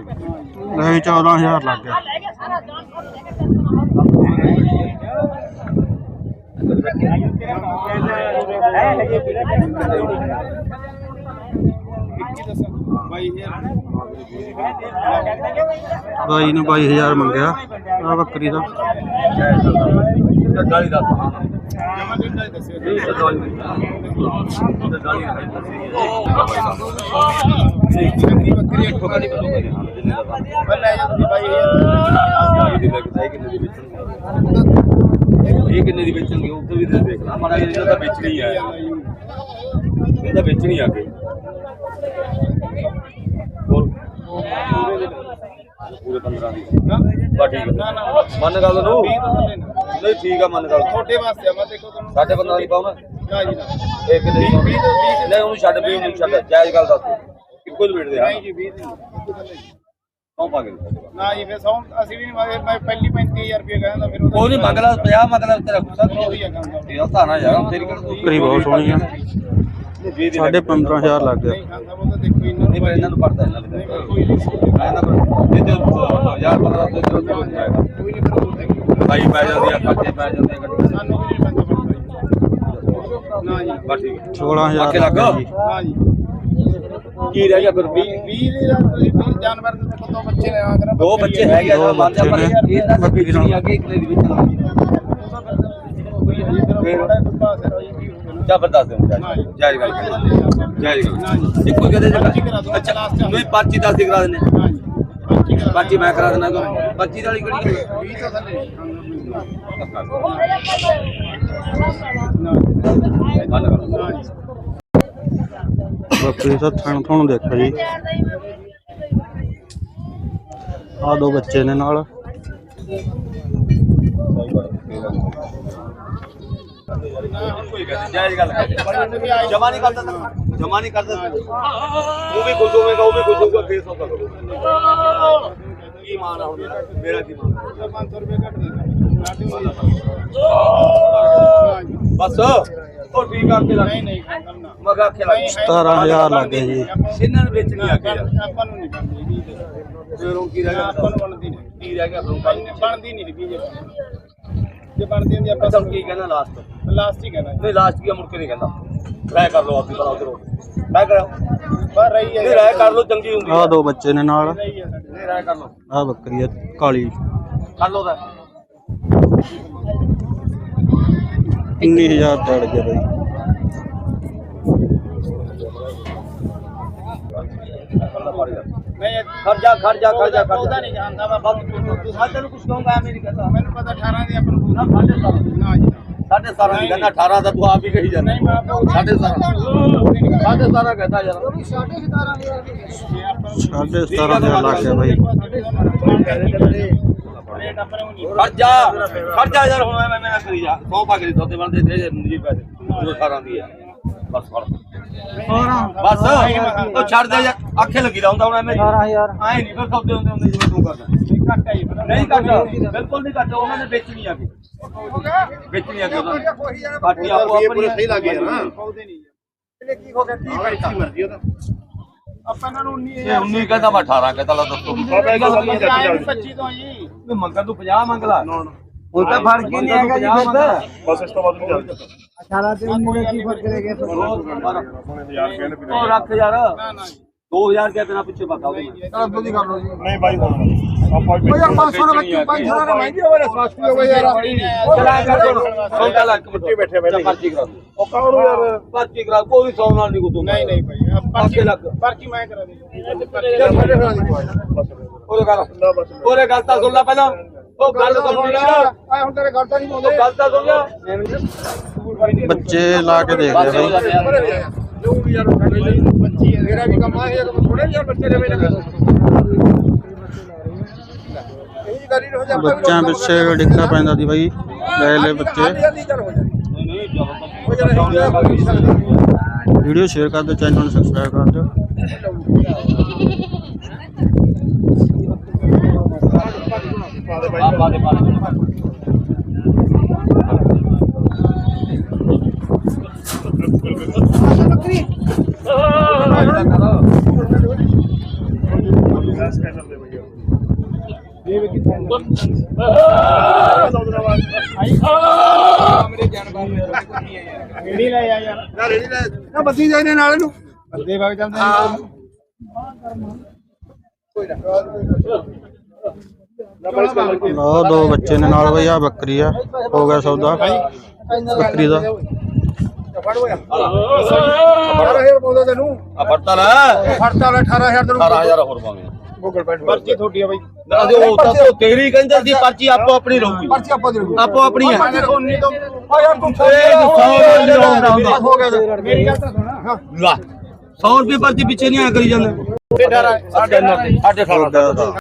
ਨਹੀਂ 14000 ਲੱਗ ਗਿਆ। ਬਾਈ ਨੂੰ 22000 ਮੰਗਿਆ ਆ ਬੱਕਰੀ ਦਾ। ਗਾਲੀ ਦਾ ਇਹ ਕਿੰਨੇ ਦੀ ਵੇਚਣਗੇ? ਉਹ ਵੀ ਤੇ ਦੇਖਣਾ ਮਾੜਾ ਜਿਹਾ ਤਾਂ ਵੇਚਣੀ ਆ। ਇਹ ਵੇਚਣੀ ਆ ਕੇ ਹੋਰ? ਪੂਰੇ 15 ਦੀ। ਬਾ ਠੀਕ ਆ। ਮੰਨ ਗੱਲ ਨੂੰ? ਨਹੀਂ ਠੀਕ ਆ ਮੰਨ ਗੱਲ। ਛੋਟੇ ਵਾਸਤੇ ਆ ਮੈਂ ਦੇਖੋ ਤੁਹਾਨੂੰ। ਸਾਡੇ 15 ਦੀ ਪਾਉਣਾ ਨਾ ਜੀ। ਨਾ ਇਹ ਕਿੰਨੇ ਦੀ? ਨਹੀਂ ਉਹਨੂੰ ਛੱਡ ਵੀ ਉਹਨੂੰ ਛੱਡ। ਜਾਇਜ਼ ਗੱਲ ਦੱਸ ਇੱਕੋ ਹੀ ਵੇਟ ਦੇ ਨਹੀਂ ਜੀ 20 ਨਹੀਂ। ਕੌਣ ਪਾ ਕੇ ਨਾ ਜੀ ਫਿਰ ਸੌ ਅਸੀਂ ਵੀ ਨਹੀਂ ਮੰਗੇ ਮੈਂ ਪਹਿਲੀ 35000 ਰੁਪਏ ਕਹਿੰਦਾ ਫਿਰ ਕੋਈ ਨਹੀਂ ਮੰਗ ਲਾ 50 ਮੰਗ ਲਾ ਤੇਰਾ ਗੁੱਸਾ ਉਹੀ ਆ ਕੰਮ। ਦਾ। ਇਹ ਤਾਂ ਨਾ ਯਾਰ ਤੇਰੀ ਕਿਹੜੀ ਬੱਕਰੀ ਬਹੁਤ ਸੋਹਣੀ ਆ। ਸਾਢੇ 15000 ਲੱਗ ਗਿਆ। ਨਹੀਂ ਖਾਂਦਾ ਉਹ ਤਾਂ ਦੇਖੋ ਇਹਨਾਂ ਨਹੀਂ ਪਰ ਇਹਨਾਂ ਨੂੰ ਪੜਦਾ ਇਹਨਾਂ ਨਹੀਂ, ਦੇ ਕੋਈ ਨਹੀਂ। ਮੈਂ ਨਾ ਤੇ ਯਾਰ 15 ਤੇ ਤੇ ਹੋ ਜਾਏਗਾ। ਕੋਈ ਨਹੀਂ ਫਿਰ ਉਹ ਦੇਖੋ ਭਾਈ ਪੈ ਜਾਂਦੀ ਆ ਖਰਚੇ ਪੈ ਜਾਂਦੇ ਆ ਗੱਡੀ ਸਾਨੂੰ ਵੀ ਨਹੀਂ ਬੰਦਾ ਬਣਦਾ ਨਾ ਜੀ ਬਸ ਠੀਕ ਹੈ 16000 ਆਖੇ ਲੱਗ। ਲੱਗ ਗਿਆ ਜੀ। ਨਾ ਜੀ ਕੀ ਰਹਿ ਗਿਆ ਫਿਰ? 20 20 ਦੇ ਨਾਲ ਤੁਸੀਂ 20 ਜਾਨਵਰ ਦੇ ਦੇਖੋ ਦੋ ਬੱਚੇ ਨੇ। ਆਗਰਾ ਦੋ ਬੱਚੇ ਹੈਗੇ ਆ ਦੋ ਜਾ ਦੇ ਅੱਗੇ ਦੀ ਵਿੱਚ ਜਾਂ ਜਾਇਜ਼ ਗੱਲ ਕਰ ਜਾਇਜ਼ ਗੱਲ ਇੱਕੋ ਕਹਦੇ ਜਗਾ ਅੱਛਾ ਨਹੀਂ ਪਰਚੀ ਦੱਸ ਦੇ ਕਰਾ ਦਿੰਦੇ। ਪਰਚੀ ਮੈਂ ਕਰਾ ਦਿੰਦਾ ਤੁਹਾਨੂੰ ਪਰਚੀ ਵਾਲੀ ਕਿਹੜੀ 20 ਤੋਂ ਥੱਲੇ ਬੱਕਰੀ ਦਾ ਥਣ ਥਣ ਦੇਖੋ ਜੀ। ਆ ਦੋ ਬੱਚੇ ਨੇ ਨਾਲ। ਜਾਇਜ਼ ਗੱਲ ਕਰ ਜਮਾ ਨਹੀਂ ਕਰਦਾ ਜਮਾ ਨਹੀਂ ਕਰਦਾ ਉਹ ਵੀ ਖੁਸ਼ ਹੋਵੇਗਾ ਉਹ ਵੀ ਖੁਸ਼ ਹੋਊਗਾ ਫੇਰ ਸੌਦਾ ਕਰੋ ਕੀ ਮਾਨ ਆ ਹੁਣ ਮੇਰਾ? ਕੀ ਮਾਨ ਆ? 500 ਰੁਪਏ ਘੱਟ ਦੇ। ਬਸ ਉਹ ਠੀਕ ਕਰਕੇ ਲੱਗ ਨਹੀਂ ਨਹੀਂ ਮਗਾ ਖਿਲਾ 17000 ਲੱਗ ਗਿਆ ਜੀ ਇਹਨਾਂ ਨੂੰ ਵੇਚਣੀ ਆ ਯਾਰ ਆਪਾਂ ਨੂੰ ਨਹੀਂ ਬਣਦੀ ਜੀ ਫੇਰ ਉਹ ਕੀ ਰਹਿ ਗਿਆ ਆਪਾਂ ਨੂੰ ਬਣਦੀ ਨਹੀਂ ਕੀ ਰਹਿ ਗਿਆ ਫਿਰ ਬਣਦੀ ਨਹੀਂ ਹੈਗੀ ਜੇ ਬਣਦੀ ਹੁੰਦੀ ਆਪਾਂ ਕਸਮ ਕੀ ਕਹਿੰਦਾ ਲਾਸਟ ਲਾਸਟ ਹੀ ਕਹਿਣਾ ਨਹੀਂ ਲਾਸਟ ਕੀ ਆ, ਮੁੜ ਕੇ ਨਹੀਂ ਕਹਿੰਦਾ। ਰਾਇ ਕਰ ਲਓ ਆਪੀ ਬਣਾ ਉਧਰੋਂ। ਰਾਇ ਕਰੋ। ਪਰ ਰਹੀ ਹੈ ਨਹੀਂ ਰਾਇ ਕਰ ਲਓ ਚੰਗੀ ਹੁੰਦੀ ਆ। ਦੋ ਬੱਚੇ ਨੇ ਨਾਲ। ਰਹੀ ਹੈ ਸਾਡੇ ਨਹੀਂ ਰਾਇ ਕਰ ਲਓ। ਆ ਬੱਕਰੀ ਆ ਕਾਲੀ। ਕਰ ਲਓ ਤਾਂ। 19000 ਚੜ ਗਿਆ ਬਈ। ਨਹੀਂ ਖਰਜਾ ਖਰਜਾ ਖਰਜਾ ਖਰਜਾ ਨਹੀਂ ਜਾਣਦਾ ਮੈਂ। ਬਸ ਤੂੰ ਸਾਡੇ ਨੂੰ ਕੁਝ ਕਹੂੰਗਾ ਐਵੇਂ ਨਹੀਂ ਕਹਿੰਦਾ ਮੈਨੂੰ ਪਤਾ 18 ਦੀ ਆਪਾਂ ਨੂੰ ਨਾ ਸਾਡੇ ਸਾਰਾ ਨਾ ਜੀ ਸਾਡੇ ਸਾਰਾ ਨਹੀਂ ਕਹਿੰਦਾ 18 ਦਾ ਤੂੰ ਆਪ ਹੀ ਕਹੀ ਜਾਂਦਾ। ਨਹੀਂ ਮੈਂ ਆਪਾਂ ਸਾਡੇ ਸਾਰਾ ਸਾਡੇ ਸਾਰਾ ਕਹਿੰਦਾ ਯਾਰ। ਸਾਢੇ 17000 ਲੱਗ ਗਿਆ ਬਈ ਰੇਟ ਆਪਣੇ ਨੂੰ ਨਹੀਂ ਖਰਜਾ ਖਰਜਾ ਯਾਰ ਹੁਣ ਐਵੇਂ ਮੈਂ ਕਰੀ ਜਾ। ਸੌ ਪਾ ਕੇ ਸੌਦੇ ਬਣਦੇ ਦੇ ਦੇ ਮੁੰਜੀ ਪੈਸੇ ਜੋ 18 ਦੀ ਆ। ਬਸ ਫੜ। ਬਸ। ਉਹ ਛੱਡ ਦੇ ਯਾਰ। ਆਖੇ ਲੱਗੀ ਦਾ ਹੁੰਦਾ ਹੁਣ ਐਵੇਂ। 18000 ਐ ਨਹੀਂ ਫਿਰ ਸੌਦੇ ਹੁੰਦੇ ਹੁੰਦੇ ਜਿਵੇਂ ਤੂੰ ਕਰਦਾ। ਘੱਟ ਨਹੀਂ ਬਿਲਕੁਲ ਨਹੀਂ। ਉਹਨਾਂ ਨੇ ਵੇਚਣੀ ਆ ਕੇ ਵੇਚਣੀ ਆ ਕੇ ਉਹਨਾਂ ਨੇ। ਬਾਕੀ ਆਪੋ ਆਪਣੀ ਸਹੀ ਲੱਗੇ ਨਾ। ਇਹਨੇ ਕੀ ਹੋ ਗਿਆ? 30 ਪੈਸੇ ਮਰਜ਼ੀ ਉਹਦਾ। ਆਪਾਂ ਇਹਨਾਂ ਨੂੰ 19 ਇਹ 19 ਕਹਿੰਦਾ ਮੈਂ 18 ਕਹਿੰਦਾ ਲਾ ਦੱਸੋ। ਬਾਬਾ ਗੱਲ 25 ਤੋਂ ਜੀ। ਵੀ ਮੰਗਣ ਤੂੰ 50 ਮੰਗ ਲਾ। ਹੁਣ ਤਾਂ ਫ਼ਰਕ ਹੀ ਨਹੀਂ ਹੈਗਾ ਜੀ ਫਿਰ ਤਾਂ। ਬਸ ਇਸ ਤੋਂ ਬਾਅਦ ਨਹੀਂ ਚੱਲਦਾ 18 ਤੇ 19 ਦਾ ਕੀ ਫ਼ਰਕ ਰਹਿ ਗਿਆ ਉਹ ਰੱਖ ਯਾਰ। ਨਾ ਨਾ ਜੀ। 2000 ਰੁਪਏ ਬਿਨਾ ਪਿੱਛੇ ਬਤਾ ਉਹਦੇ ਨਹੀਂ ਬਾਈ ਯਾਰ 500 ਰੁਪਏ ਕਿਉਂ 500 ਰੁਪਏ ਮਹਿੰਗੀ ਹੋਵੇ ਸਸਤੀ ਹੋਵੇ ਯਾਰ। ਚਲਾ ਕਰ ਦੋ ਸੌਦਾ ਲੱਗ ਮਿੱਟੀ ਬੈਠੇ ਬੈਠੇ ਪਰਚੀ ਕਰਾ ਦੋ ਉਹ ਕਾਹਨੂੰ ਯਾਰ? ਪਰਚੀ ਕਰਾ ਕੋਈ ਸੌ ਨਾਲ ਨਹੀਂ ਕੋ ਨਹੀਂ ਨਹੀਂ ਭਾਈ ਆਹ ਪਰਚੀ ਲੱਗ ਪਰਚੀ ਮੈਂ ਕਰਾ ਦੇ ਉਹਦੇ ਗੱਲ ਉਹਦੇ ਗੱਲ ਤਾਂ ਸੁਣ ਲੈ ਪਹਿਲਾਂ। ਉਹ ਗੱਲ ਤਾਂ ਸੁਣ ਲੈ। ਆ ਹੁਣ ਤੇਰੇ ਗੱਲ ਤਾਂ ਨਹੀਂ ਉਹ ਗੱਲ ਤਾਂ ਸੁਣ ਲੈ। ਬੱਚੇ ਲਾ ਕੇ ਦੇਖ ਬਸ ਲਿਆ ਹੋ ਬਈ ਜੋ ਵੀ ਯਾਰ ਮੇਰਾ ਵੀ ਕੰਮ ਆ ਥੋੜੇ ਯਾਰ ਬੱਚੇ ਰਵੇ ਨਾ ਇਹ ਗੱਲ ਹੀ ਹੋ ਜਾ ਬੱਚਿਆਂ ਪਿੱਛੇ ਡਿੱਕਾ ਪੈਂਦਾ ਦੀ ਬਈ ਲੈ ਲੈ ਬੱਚੇ। ਵੀਡੀਓ ਸ਼ੇਅਰ ਕਰ ਦਿਓ ਚੈਨਲ ਨੂੰ ਸਬਸਕ੍ਰਾਈਬ ਕਰ ਦਿਓ। ਆ ਪਾ ਦੇ ਪਾ ਦੇ ਕਰਦੇ ਬਈ ਯਾਰ ਇਹ ਵੀ ਕਿੱਥੇ ਰੇੜੀ ਲੈ ਆ ਯਾਰ ਨਾ ਰੇੜੀ ਲੈ ਨਾ ਬੱਦੀ ਜਾਈਨੇ ਨਾਲ ਇਹਨੂੰ ਬੱਦੇ ਵਗ ਜਾਂਦੇ ਹਾਂ ਕੋਈ ਨਾ ਲਓ ਦੋ ਬੱਚੇ ਨੇ ਨਾਲ ਬਈ ਆ ਬੱਕਰੀ ਆ ਹੋ ਗਿਆ ਸੌਦਾ। ਬੱਕਰੀ ਦਾ। ਫੜ ਹੋਇਆ 18000 ਪਾਉਂਦਾ ਤੈਨੂੰ। ਆ ਫੜਤਾ ਲੈ। ਫੜਤਾ ਲੈ 18000 ਤੈਨੂੰ 18000 ਹੋਰ ਪਾਵੇਂ ਗੂਗਲ ਪੇ ਪਰਚੀ ਤੁਹਾਡੀ ਆ ਬਾਈ। ਨਾ ਦੇ ਉਹ ਤਾਂ ਉਹ ਤੇਰੀ ਕਹਿੰਦੇ ਸੀ ਪਰਚੀ ਆਪੋ ਆਪਣੀ ਰਹੂਗੀ। ਪਰਚੀ ਆਪਾਂ ਦੇ ਆਪੋ ਆਪਣੀ ਹੈ ਆ ਯਾਰ ਤੂੰ ਇਹ ਸੌ ਰੁਪਏ ਨਹੀਂ ਲਾਉਂਦਾ ਹੁੰਦਾ। ਹੋ ਗਿਆ ਮੇਰੀ ਗੱਲ ਤਾਂ ਸੁਣ। ਹਾਂ। ਲਾ 100 ਰੁਪਏ ਪਰਚੀ ਪਿੱਛੇ ਨਹੀਂ ਆ ਕਰੀ ਜਾਂਦਾ। ਤੇ ਡਰ ਆ ਸਾਡੇ 18 ਹੋ ਗਿਆ